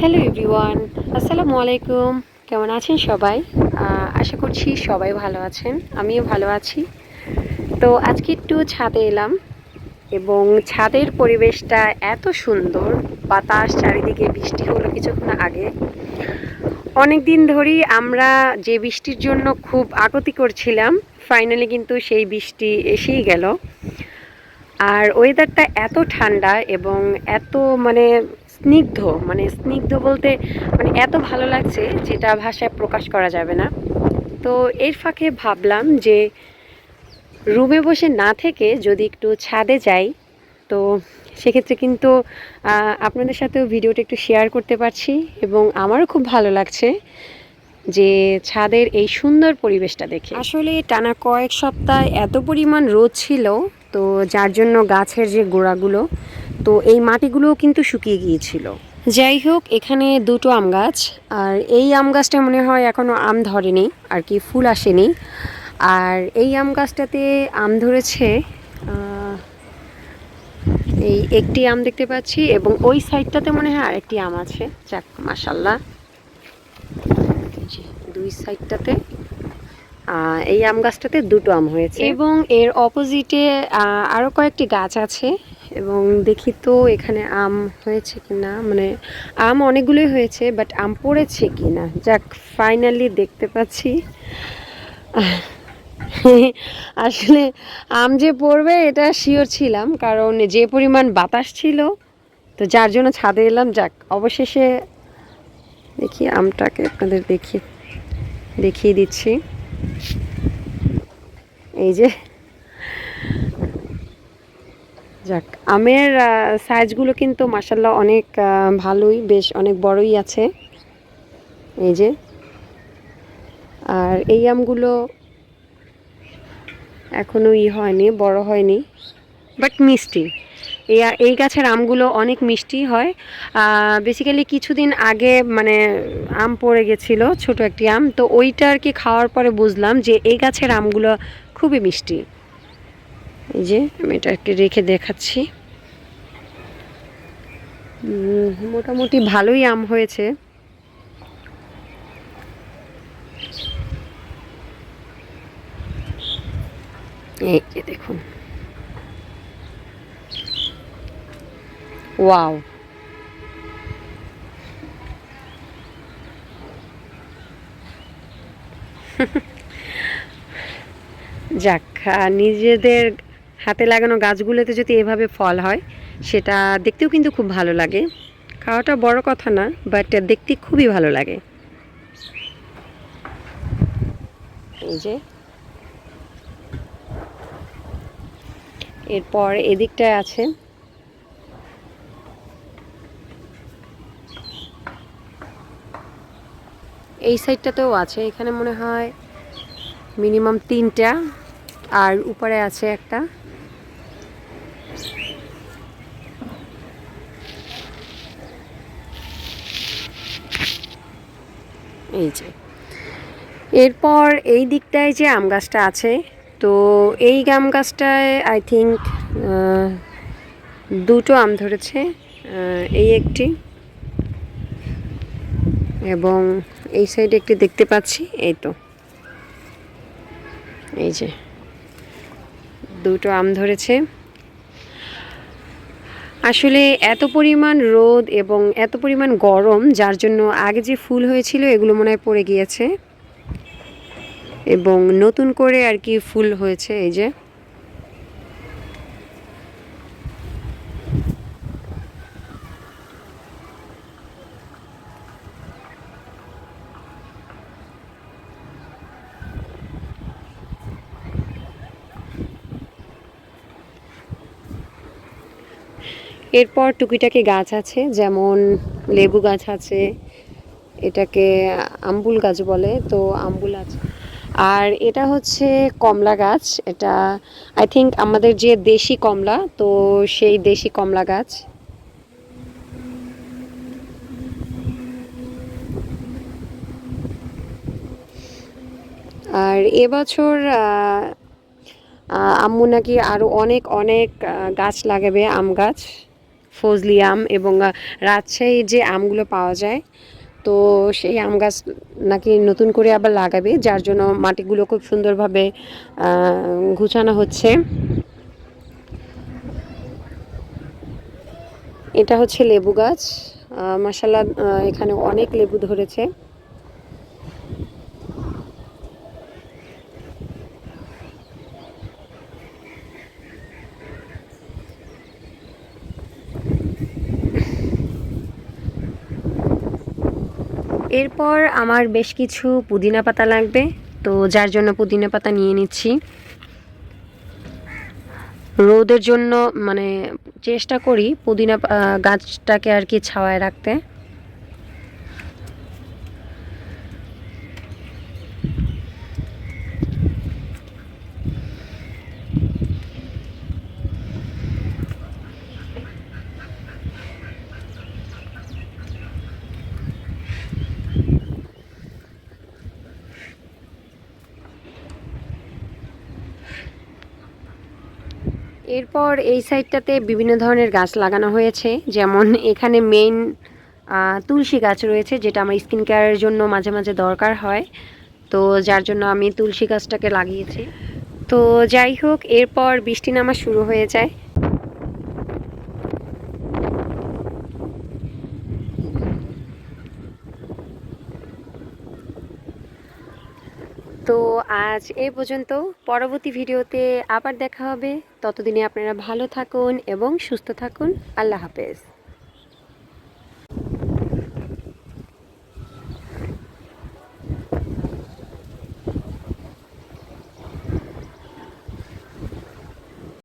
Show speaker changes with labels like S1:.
S1: Hello everyone, আসসালামু আলাইকুম। কেমন আছেন সবাই? আশা করছি সবাই ভালো আছেন। আমিও ভালো আছি। তো আজকে একটু ছাদে এলাম এবং ছাদের পরিবেশটা এত সুন্দর। বাতাস, চারিদিকে বৃষ্টি হলো কিছুক্ষণ আগে। অনেক দিন ধরেই আমরা যে বৃষ্টির জন্য খুব আগতি করছিলাম, ফাইনালি কিন্তু সেই বৃষ্টি এসেই গেল। আর ওয়েদারটা এত ঠান্ডা এবং এত মানে স্নিগ্ধ মানে স্নিগ্ধ বলতে মানে এত ভালো লাগছে যেটা ভাষায় প্রকাশ করা যাবে না। তো এর ফাঁকে ভাবলাম যে রুমে বসে না থেকে যদি একটু ছাদে যাই, তো সেক্ষেত্রে কিন্তু আপনাদের সাথেও ভিডিওটা একটু শেয়ার করতে পারছি এবং আমারও খুব ভালো লাগছে যে ছাদের এই সুন্দর পরিবেশটা দেখে। আসলে টানা কয়েক সপ্তাহ এত পরিমাণ রোদ ছিল, তো যার জন্য গাছের যে গোড়াগুলো তো এই মাটিগুলোও কিন্তু শুকিয়ে গিয়েছিল। যাই হোক এখানে দুটো আম গাছ। আর এই আম গাছটা মনে হয় এখনও আম ধরেনি আর কি ফুল আসেনি। আর এই আম গাছটাতে আম ধরেছে এই একটি আম দেখতে পাচ্ছি এবং ওই সাইডটাতে মনে হয় আরেকটি আম আছে। যাক মাসাল্লাহ দুই সাইডটাতে এই আম গাছটাতে দুটো আম হয়েছে। এবং এর অপোজিটে আরও কয়েকটি গাছ আছে। এবং দেখি তো এখানে আম হয়েছে কি না মানে আম অনেকগুলোই হয়েছে বাট আম পড়েছে কিনা। যাক ফাইনালি দেখতে পাচ্ছি। আসলে আম যে পড়বে, এটা শিওর ছিলাম, কারণ যে পরিমাণ বাতাস ছিল, তো যার জন্য ছাদে এলাম। যাক, অবশেষে দেখি আমটাকে আপনাদের দেখি দেখিয়ে দিচ্ছি। এই যে যাক, আমের সাইজগুলো কিন্তু মাসাল্লাহ অনেক ভালোই, বেশ অনেক বড়ই আছে। এই যে, আর এই আমগুলো এখনও ই হয়নি, বড় হয়নি বাট মিষ্টি। এই এই গাছের আমগুলো অনেক মিষ্টি হয়। বেসিক্যালি কিছুদিন আগে মানে আম পড়ে গেছিল, ছোট একটি আম, তো ওইটা আর কি খাওয়ার পরে বুঝলাম যে এই গাছের আমগুলো খুবই মিষ্টি। এই যে, আমি এটাকে রেখে দেখাচ্ছি। মোটামুটি ভালোই আম হয়েছে। এই যে দেখুন। ওয়াও। যাক নিজেদের হাতে লাগানো গাছগুলোতে যদি এভাবে ফল হয়, সেটা দেখতেও কিন্তু খুব ভালো লাগে। খাওয়াটা বড় কথা না বাট দেখতে খুবই ভালো লাগে। এই যে। এরপর এদিকটায় আছে। এই সাইডটাতেও আছে, এখানে মনে হয় মিনিমাম তিনটা, আর উপরে আছে একটা। এই যে। এরপর এই দিকটায় যে আম গাছটা আছে, তো এই আম গাছটায় আই থিঙ্ক দুটো আম ধরেছে এই একটি এবং এই সাইডে একটি দেখতে পাচ্ছি, এই তো। এই যে, দুটো আম ধরেছে। আসলে এত পরিমাণ রোদ এবং এত পরিমাণ গরম, যার জন্য আগে যে ফুল হয়েছিল এগুলো মনে হয় পড়ে গিয়েছে। এবং নতুন করে আর কি ফুল হয়েছে এই যে। এরপর টুকিটাকি গাছ আছে, যেমন লেবু গাছ আছে, এটাকে আম্বুল গাছ বলে, তো আম্বুল আছে। আর এটা হচ্ছে কমলা গাছ, এটা আই থিঙ্ক আমাদের যে দেশি কমলা, তো সেই দেশি কমলা গাছ। আর এবছর আম্মু নাকি আরও অনেক অনেক গাছ লাগাবে, আম গাছ। ফজলি আম এবং রাজশাহী রাজশাহীর যে আমগুলো পাওয়া যায়, তো সেই আম গাছ নাকি নতুন করে আবার লাগাবে, যার জন্য মাটিগুলো খুব সুন্দরভাবে গুছানো হচ্ছে। এটা হচ্ছে লেবু গাছ। মাসাল্লাহ এখানে অনেক লেবু ধরেছে। এরপর আমার বেশ কিছু পুদিনা পাতা লাগবে, তো যার জন্য পুদিনা পাতা নিয়ে নিচ্ছি। রোদের জন্য মানে চেষ্টা করি পুদিনা গাছটাকে আর কি ছাওয়ায় রাখতে। এরপর এই সাইডটাতে বিভিন্ন ধরনের গাছ লাগানো হয়েছে, যেমন এখানে মেইন তুলসী গাছ রয়েছে, যেটা আমার স্কিন কেয়ারের জন্য মাঝে মাঝে দরকার হয়। তো যার জন্য আমি তুলসী গাছটাকে লাগিয়েছি। তো যাই হোক, এরপর বৃষ্টি নামা শুরু হয়ে যায়। তো আজ এ পর্যন্ত। পরবর্তী ভিডিওতে আবার দেখা হবে। ততদিনে আপনারা ভালো থাকুন এবং সুস্থ থাকুন। আল্লাহ হাফেজ।